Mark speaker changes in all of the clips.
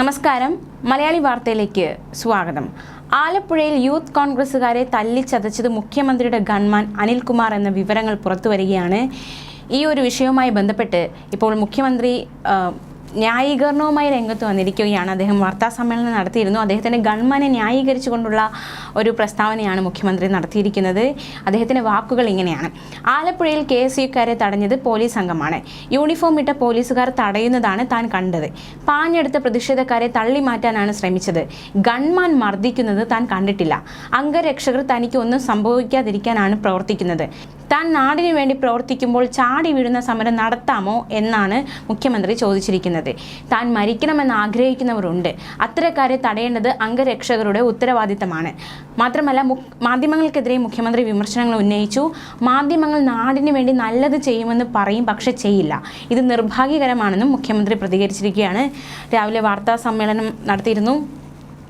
Speaker 1: നമസ്കാരം. മലയാളി വാർത്തയിലേക്ക് സ്വാഗതം. ആലപ്പുഴയിൽ യൂത്ത് കോൺഗ്രസ്സുകാരെ തല്ലിച്ചതച്ചത് മുഖ്യമന്ത്രിയുടെ ഗൺമാൻ അനിൽകുമാർ എന്ന വിവരങ്ങൾ പുറത്തു വരികയാണ് ഈ ഒരു വിഷയവുമായി ബന്ധപ്പെട്ട് ഇപ്പോൾ മുഖ്യമന്ത്രി ന്യായീകരണവുമായി രംഗത്ത് വന്നിരിക്കുകയാണ്. അദ്ദേഹം വാർത്താ സമ്മേളനം നടത്തിയിരുന്നു. അദ്ദേഹത്തിന്റെ ഗൺമാനെ ന്യായീകരിച്ചുകൊണ്ടുള്ള ഒരു പ്രസ്താവനയാണ് മുഖ്യമന്ത്രി നടത്തിയിരിക്കുന്നത്. അദ്ദേഹത്തിന്റെ വാക്കുകൾ ഇങ്ങനെയാണ്. ആലപ്പുഴയിൽ കെ എസ് യുക്കാരെ തടഞ്ഞത് പോലീസ് സംഘമാണ് യൂണിഫോം ഇട്ട പോലീസുകാർ തടയുന്നതാണ് താൻ കണ്ടത്. പാഞ്ഞെടുത്ത പ്രതിഷേധക്കാരെ തള്ളി മാറ്റാനാണ് ശ്രമിച്ചത്. ഗൺമാൻ മർദ്ദിക്കുന്നത് താൻ കണ്ടിട്ടില്ല. അംഗരക്ഷകർ തനിക്ക് ഒന്നും സംഭവിക്കാതിരിക്കാനാണ് പ്രവർത്തിക്കുന്നത്. താൻ നാടിനു വേണ്ടി പ്രവർത്തിക്കുമ്പോൾ ചാടി വീഴുന്ന സമരം നടത്താമോ എന്നാണ് മുഖ്യമന്ത്രി ചോദിച്ചിരിക്കുന്നത്. താൻ മരിക്കണമെന്ന് ആഗ്രഹിക്കുന്നവരുണ്ട്. അത്തരക്കാരെ തടയേണ്ടത് അംഗരക്ഷകരുടെ ഉത്തരവാദിത്തമാണ്. മാത്രമല്ല മാധ്യമങ്ങൾക്കെതിരെ മുഖ്യമന്ത്രി വിമർശനങ്ങൾ ഉന്നയിച്ചു. മാധ്യമങ്ങൾ നാടിനു വേണ്ടി നല്ലത് ചെയ്യുമെന്ന് പറയും പക്ഷെ ചെയ്യില്ല. ഇത് നിർഭാഗ്യകരമാണെന്നും മുഖ്യമന്ത്രി പ്രതികരിച്ചിരിക്കുകയാണ്. രാവിലെ വാർത്താ സമ്മേളനം നടത്തിയിരുന്നു.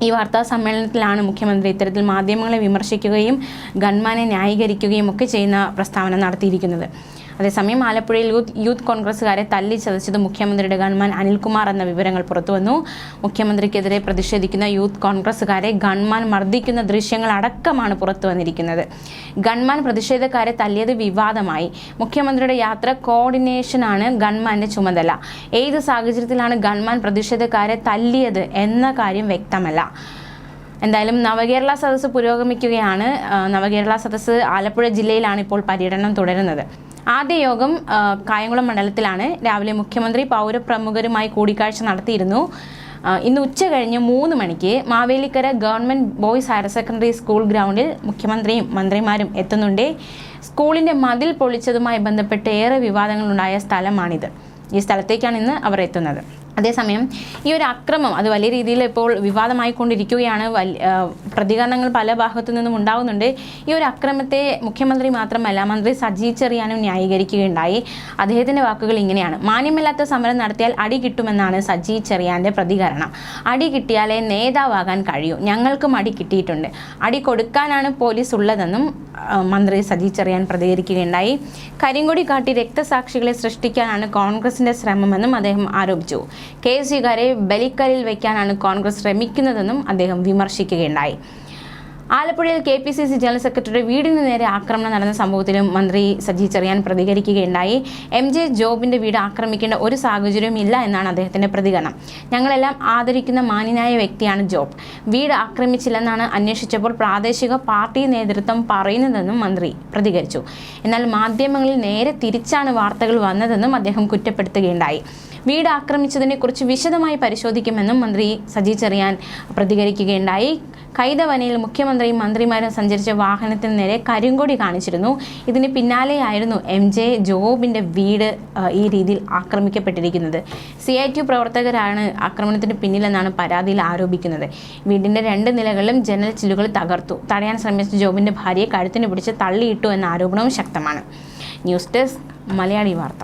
Speaker 1: ഈ വാർത്താ സമ്മേളനത്തിലാണ് മുഖ്യമന്ത്രി ഇത്തരത്തിൽ മാധ്യമങ്ങളെ വിമർശിക്കുകയും ഗൺമാനെ ന്യായീകരിക്കുകയും ഒക്കെ ചെയ്യുന്ന പ്രസ്താവന നടത്തിയിരിക്കുന്നത്. അതേസമയം ആലപ്പുഴയിൽ യൂത്ത് യൂത്ത് കോൺഗ്രസ്സുകാരെ തല്ലി ചതച്ചത് മുഖ്യമന്ത്രിയുടെ ഗൺമാൻ അനിൽകുമാർ എന്ന വിവരങ്ങൾ പുറത്തുവന്നു. മുഖ്യമന്ത്രിക്കെതിരെ പ്രതിഷേധിക്കുന്ന യൂത്ത് കോൺഗ്രസ്സുകാരെ ഗൺമാൻ മർദ്ദിക്കുന്ന ദൃശ്യങ്ങൾ അടക്കമാണ് പുറത്തു വന്നിരിക്കുന്നത് ഗൺമാൻ പ്രതിഷേധക്കാരെ തല്ലിയത് വിവാദമായി. മുഖ്യമന്ത്രിയുടെ യാത്ര കോർഡിനേഷനാണ് ഗൺമാന്റെ ചുമതല. ഏത് സാഹചര്യത്തിലാണ് ഗൺമാൻ പ്രതിഷേധക്കാരെ തല്ലിയത് എന്ന കാര്യം വ്യക്തമല്ല. എന്തായാലും നവകേരള സദസ്സ് പുരോഗമിക്കുകയാണ്. നവകേരള സദസ്സ് ആലപ്പുഴ ജില്ലയിലാണ് ഇപ്പോൾ പര്യടനം തുടരുന്നത്. ആദ്യ യോഗം കായംകുളം മണ്ഡലത്തിലാണ്. രാവിലെ മുഖ്യമന്ത്രി പൗരപ്രമുഖരുമായി കൂടിക്കാഴ്ച നടത്തിയിരുന്നു. ഇന്ന് ഉച്ച കഴിഞ്ഞ് മൂന്ന് മണിക്ക് Mavelikkara government boys higher secondary school ഗ്രൗണ്ടിൽ മുഖ്യമന്ത്രിയും മന്ത്രിമാരും എത്തുന്നുണ്ട്. സ്കൂളിന്റെ മതിൽ പൊളിച്ചതുമായി ബന്ധപ്പെട്ട് ഏറെ വിവാദങ്ങളുണ്ടായ സ്ഥലമാണിത്. ഈ സ്ഥലത്തേക്കാണ് ഇന്ന് അവർ എത്തുന്നത്. അതേസമയം ഈ ഒരു അക്രമം അത് വലിയ രീതിയിൽ ഇപ്പോൾ വിവാദമായിക്കൊണ്ടിരിക്കുകയാണ്. വലിയ പ്രതികരണങ്ങൾ പല ഭാഗത്തു നിന്നും ഉണ്ടാകുന്നുണ്ട് ഈ ഒരു അക്രമത്തെ മുഖ്യമന്ത്രി മാത്രമല്ല മന്ത്രി സജി ചെറിയാനും ന്യായീകരിക്കുകയുണ്ടായി. അദ്ദേഹത്തിന്റെ വാക്കുകൾ ഇങ്ങനെയാണ്. മാന്യമില്ലാത്ത സമരം നടത്തിയാൽ അടി കിട്ടുമെന്നാണ് സജി ചെറിയാന്റെ പ്രതികരണം. അടി കിട്ടിയാലേ നേതാവാകാൻ കഴിയൂ. ഞങ്ങൾക്കും അടി കിട്ടിയിട്ടുണ്ട്. അടി കൊടുക്കാനാണ് പോലീസ് ഉള്ളതെന്നും മന്ത്രി സജി ചെറിയാൻ പ്രതികരിക്കുകയുണ്ടായി. കരിങ്കൊടി കാട്ടി രക്തസാക്ഷികളെ സൃഷ്ടിക്കാനാണ് കോൺഗ്രസിന്റെ ശ്രമമെന്നും അദ്ദേഹം ആരോപിച്ചു. കെ എസ് യുകാരെ ബലിക്കലിൽ വയ്ക്കാനാണ് കോൺഗ്രസ് ശ്രമിക്കുന്നതെന്നും അദ്ദേഹം വിമർശിക്കുകയുണ്ടായി. ആലപ്പുഴയിൽ K P C C general സെക്രട്ടറിയുടെ വീടിന് നേരെ ആക്രമണം നടന്ന സംഭവത്തിലും മന്ത്രി സജി ചെറിയാൻ പ്രതികരിക്കുകയുണ്ടായി. എം ജെ ജോബിന്റെ വീട് ആക്രമിക്കേണ്ട ഒരു സാഹചര്യവും ഇല്ല എന്നാണ് അദ്ദേഹത്തിന്റെ പ്രതികരണം. ഞങ്ങളെല്ലാം ആദരിക്കുന്ന മാന്യനായ വ്യക്തിയാണ് ജോബ്. വീട് ആക്രമിച്ചില്ലെന്നാണ് അന്വേഷിച്ചപ്പോൾ പ്രാദേശിക പാർട്ടി നേതൃത്വം പറയുന്നതെന്നും മന്ത്രി പ്രതികരിച്ചു. എന്നാൽ മാധ്യമങ്ങളിൽ നേരെ തിരിച്ചാണ് വാർത്തകൾ വന്നതെന്നും അദ്ദേഹം കുറ്റപ്പെടുത്തുകയുണ്ടായി. വീട് ആക്രമിച്ചതിനെക്കുറിച്ച് വിശദമായി പരിശോധിക്കുമെന്നും മന്ത്രി സജി ചെറിയാൻ പ്രതികരിക്കുകയുണ്ടായി. കൈതവനയിൽ മുഖ്യമന്ത്രിയും മന്ത്രിമാരും സഞ്ചരിച്ച വാഹനത്തിന് നേരെ കരിങ്കൊടി കാണിച്ചിരുന്നു. ഇതിന് പിന്നാലെയായിരുന്നു എം ജെ ജോബിന്റെ വീട് ഈ രീതിയിൽ ആക്രമിക്കപ്പെട്ടിരിക്കുന്നത്. സി ഐ ടി പ്രവർത്തകരാണ് ആക്രമണത്തിന് പിന്നിലെന്നാണ് പരാതിയിൽ ആരോപിക്കുന്നത്. വീടിന്റെ രണ്ട് നിലകളിലും ജനൽ ചില്ലുകൾ തകർത്തു. തടയാൻ ശ്രമിച്ച ജോബിന്റെ ഭാര്യയെ കഴുത്തിന് പിടിച്ച് തള്ളിയിട്ടു എന്ന ആരോപണവും ശക്തമാണ്. ന്യൂസ് ഡെസ്ക് മലയാളി വാർത്ത.